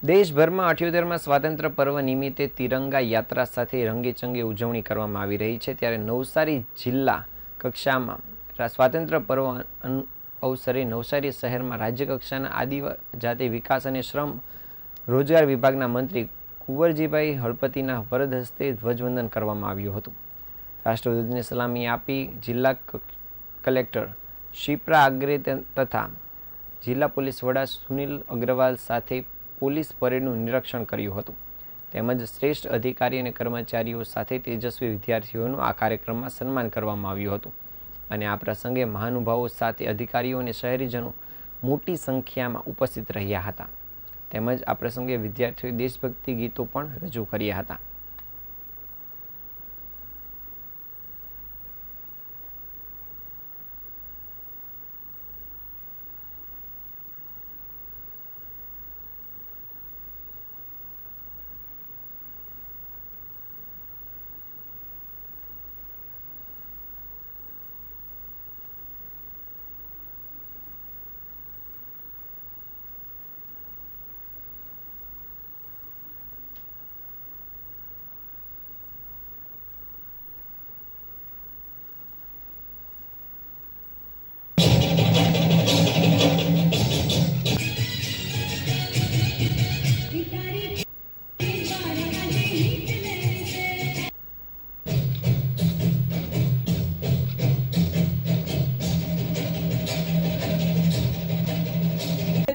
દેશભરમાં અઠ્યોતેરમાં સ્વાતંત્ર્ય પર્વ નિમિત્તે તિરંગા યાત્રા સાથે રંગેચંગે ઉજવણી કરવામાં આવી રહી છે. ત્યારે નવસારી જિલ્લા કક્ષામાં સ્વાતંત્ર્ય પર્વ અવસરે નવસારી શહેરમાં રાજ્યકક્ષાના આદિજાતિ વિકાસ અને શ્રમ રોજગાર વિભાગના મંત્રી કુંવરજીભાઈ હળપતિના વરદ હસ્તે ધ્વજવંદન કરવામાં આવ્યું હતું. રાષ્ટ્રધ્વજને સલામી આપી જિલ્લા કલેક્ટર શિપ્રા આગ્રે તથા જિલ્લા પોલીસ વડા સુનિલ અગ્રવાલ સાથે પોલીસ પરેડનું નિરીક્ષણ કર્યું હતું. તેમજ શ્રેષ્ઠ અધિકારી અને કર્મચારીઓ સાથે તેજસ્વી વિદ્યાર્થીઓનું આ કાર્યક્રમમાં સન્માન કરવામાં આવ્યું હતું. અને આ પ્રસંગે મહાનુભાવો સાથે અધિકારીઓ અને શહેરીજનો મોટી સંખ્યામાં ઉપસ્થિત રહ્યા હતા. તેમજ આ પ્રસંગે વિદ્યાર્થીઓએ દેશભક્તિ ગીતો પણ રજૂ કર્યા હતા.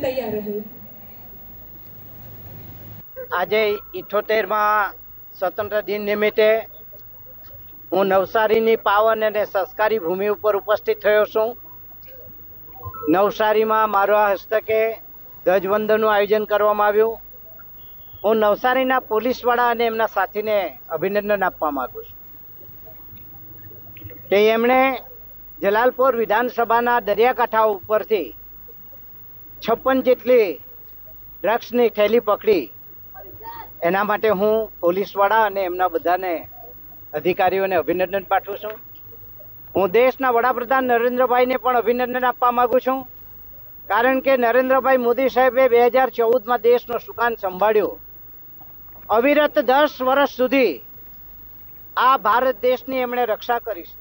તૈયાર રહે. આજે ઇઠોતેરમાં સ્વતંત્ર દિન નિમિત્તે હું નવસારીની પાવન અને સંસ્કારી ભૂમિ ઉપર ઉપસ્થિત થયો છું. નવસારીમાં મારા હસ્તકે ધ્વજવંદનનું આયોજન કરવામાં આવ્યું. હું નવસારીના પોલીસવાળા અને એમના સાથીને અભિનંદન આપવા માગું છું. કે એમણે જલાલપોર વિધાનસભાના દરિયાકાંઠા ઉપરથી છપ્પન જેટલી ડ્રગ્સની થેલી પકડી. એના માટે હું પોલીસવાળા અને એમના બધાને અધિકારીઓને અભિનંદન પાઠવું છું. હું દેશના વડાપ્રધાન નરેન્દ્રભાઈને પણ અભિનંદન આપવા માગું છું. કારણ કે નરેન્દ્રભાઈ મોદી સાહેબે બે હજાર ચૌદમાં દેશનો સુકાન સંભાળ્યો. અવિરત દસ વર્ષ સુધી આ ભારત દેશની એમણે રક્ષા કરી છે.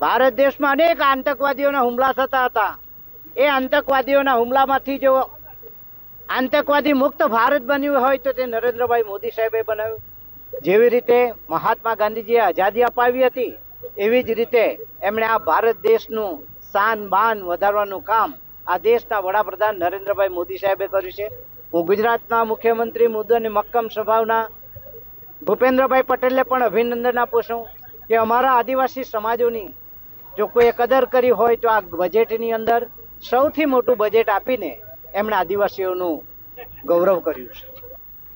ભારત દેશમાં અનેક આતંકવાદીઓના હુમલા થતા હતા. એ આતંકવાદીઓના હુમલામાંથી જો આતંકવાદી મુક્ત ભારત બન્યું હોય તો તે નરેન્દ્રભાઈ મોદી સાહેબે બનાવ્યું. જેવી રીતે મહાત્મા ગાંધીજીએ આઝાદી અપાવી હતી, એવી જ રીતે એમણે આ ભારત દેશનું શાન બાન વધારવાનું કામ આ દેશના વડાપ્રધાન નરેન્દ્રભાઈ મોદી સાહેબે કર્યું છે. હું ગુજરાતના મુખ્યમંત્રી મુદ્દો અને મક્કમ સ્વભાવના ભૂપેન્દ્રભાઈ પટેલને પણ અભિનંદન આપું છું કે અમારા આદિવાસી સમાજોની જો કોઈએ કદર કરી હોય તો આ બજેટની અંદર સૌથી મોટું બજેટ આપીને એમણે આદિવાસીઓનું ગૌરવ કર્યું છે.